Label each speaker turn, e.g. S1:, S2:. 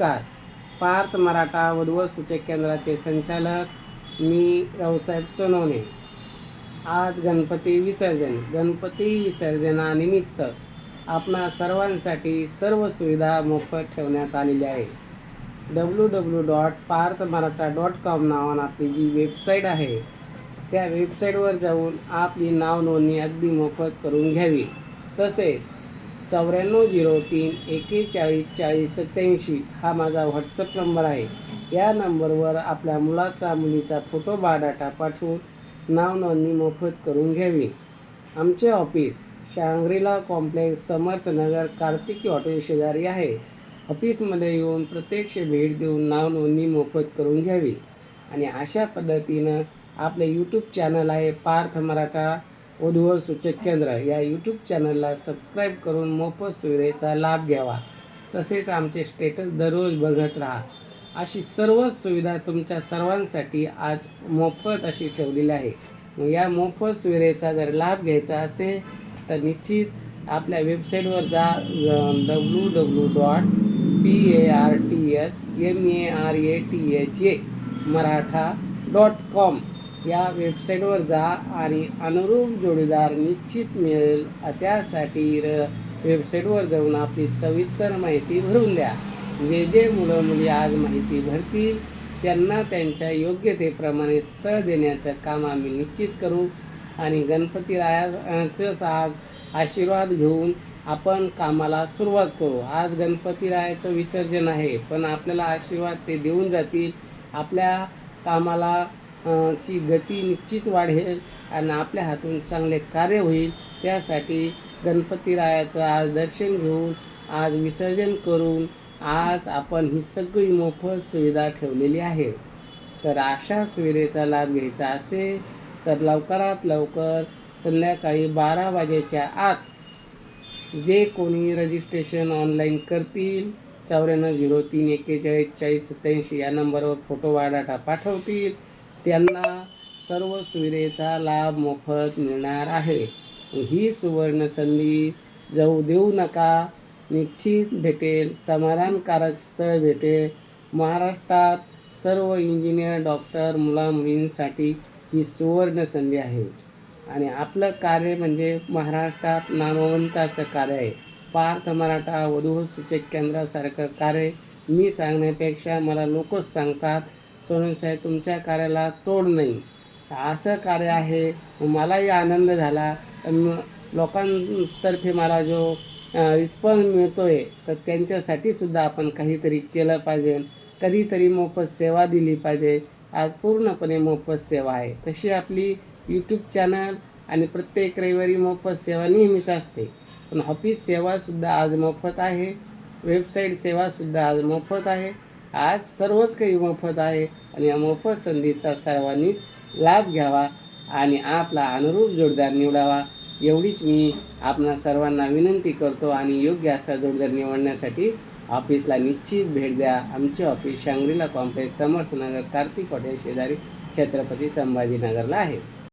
S1: नमस्कार. पार्थ मराठा वधूवर सूचक केंद्राचे संचालक मी रावसाहेब सोनवणे. आज गणपती विसर्जन गणपती विसर्जनानिमित्त आपणा सर्वांसाठी सर्व सुविधा मोफत ठेवण्यात आलेल्या आहे. W W dot Parth Maratha dot com नावानं आपली जी वेबसाईट आहे त्या वेबसाईटवर जाऊन आपली नाव नोंदणी अगदी मोफत करून घ्यावी. तसेच चौऱ्याण्णव झिरो तीन एकेचाळीस चाळीस सत्याऐंशी हा माझा व्हॉट्सअप नंबर आहे. या नंबरवर आपल्या मुलाचा मुलीचा फोटो बायोडाटा पाठवून नाव नोंदणी मोफत करून घ्यावी. आमचे office Shangrila complex Samarthnagar Kartiki hotel शेजारी आहे. ऑफिसमध्ये येऊन प्रत्यक्ष भेट देऊन नाव नोंदणी मोफत करून घ्यावी. आणि अशा पद्धतीनं आपले यूट्यूब चॅनल आहे पार्थ मराठा. वधूवर सूचक केंद्र या यूट्यूब चॅनलला सबस्क्राईब करून मोफत सुविधेचा लाभ घ्यावा. तसेच आमचे स्टेटस दररोज बघत राहा. अशी सर्व सुविधा तुमच्या सर्वांसाठी आज मोफत अशी ठेवलेली आहे. मग या मोफत सुविधेचा जर लाभ घ्यायचा असेल तर निश्चित आपल्या वेबसाईटवर जा W W dot P A R T H M A R A T H A Maratha dot com या वेबसाईटवर जा आणि अनुरूप जोडीदार निश्चित मिळेल. त्यासाठी र वेबसाईटवर जाऊन आपली सविस्तर माहिती भरून द्या. जे जे मुलं मुली आज माहिती भरतील त्यांना त्यांच्या योग्यतेप्रमाणे स्थळ देण्याचं काम आम्ही निश्चित करू आणि गणपती रायाचंच आज आशीर्वाद घेऊन आपण कामाला सुरुवात करू. आज गणपती रायाचं विसर्जन आहे पण आपल्याला आशीर्वाद ते देऊन जातील. आपल्या कामाला ची गती निश्चित वाढेल आणि आपल्या हातून चांगले कार्य होईल. त्यासाठी गणपतीरायाचं आज दर्शन घेऊन आज विसर्जन करून आज आपण ही सगळी मोफत सुविधा ठेवलेली आहे. तर अशा सुविधेचा लाभ घ्यायचा असेल तर लवकरात लवकर संध्याकाळी बारा वाजेच्या आत जे कोणी रजिस्ट्रेशन ऑनलाईन करतील चौऱ्याण्णव झिरो तीन एक्केचाळीस चाळीस सत्याऐंशी या नंबरवर फोटो बायोडाटा पाठवतील. त्यांना सर्व सुविधेचा लाभ मोफत मिळणार आहे. ही सुवर्ण संधी जाऊ देऊ नका. निश्चित भेटेल समाधानकारक स्थळ भेटेल. महाराष्ट्रात सर्व इंजिनियर डॉक्टर मुलामुलींसाठी ही सुवर्ण संधी आहे. आणि आपलं कार्य म्हणजे महाराष्ट्रात नामवंत असं कार्य आहे. पार्थ मराठा वधू सूचक केंद्रासारखं कार्य मी सांगण्यापेक्षा मला लोकच सांगतात. सोनन साहेब तुमच्या कार्याला तोड नाही. असं कार्य आहे मलाही आनंद झाला. लोकांतर्फे मला जो रिस्पॉन्स मिळतो आहे तर त्यांच्यासाठी सुद्धा आपण काहीतरी केलं पाहिजे. कधीतरी मोफत सेवा दिली पाहिजे. आज पूर्णपणे मोफत सेवा आहे. तशी आपली यूट्यूब चॅनल आणि प्रत्येक रविवारी मोफत सेवा नेहमीच असते. पण ऑफिस सेवासुद्धा आज मोफत आहे. वेबसाईट सेवासुद्धा आज मोफत आहे. आज सर्वच काही मोफत आहे आणि या मोफत संधीचा सर्वांनीच लाभ घ्यावा आणि आपला अनुरूप जोडदार निवडावा. एवढीच मी आपणा सर्वांना विनंती करतो आणि योग्य असा जोडदार निवडण्यासाठी ऑफिसला निश्चित भेट द्या. आमचे office Shangrila complex Samarthnagar Kartik hotel शेजारी छत्रपती संभाजीनगरला आहे.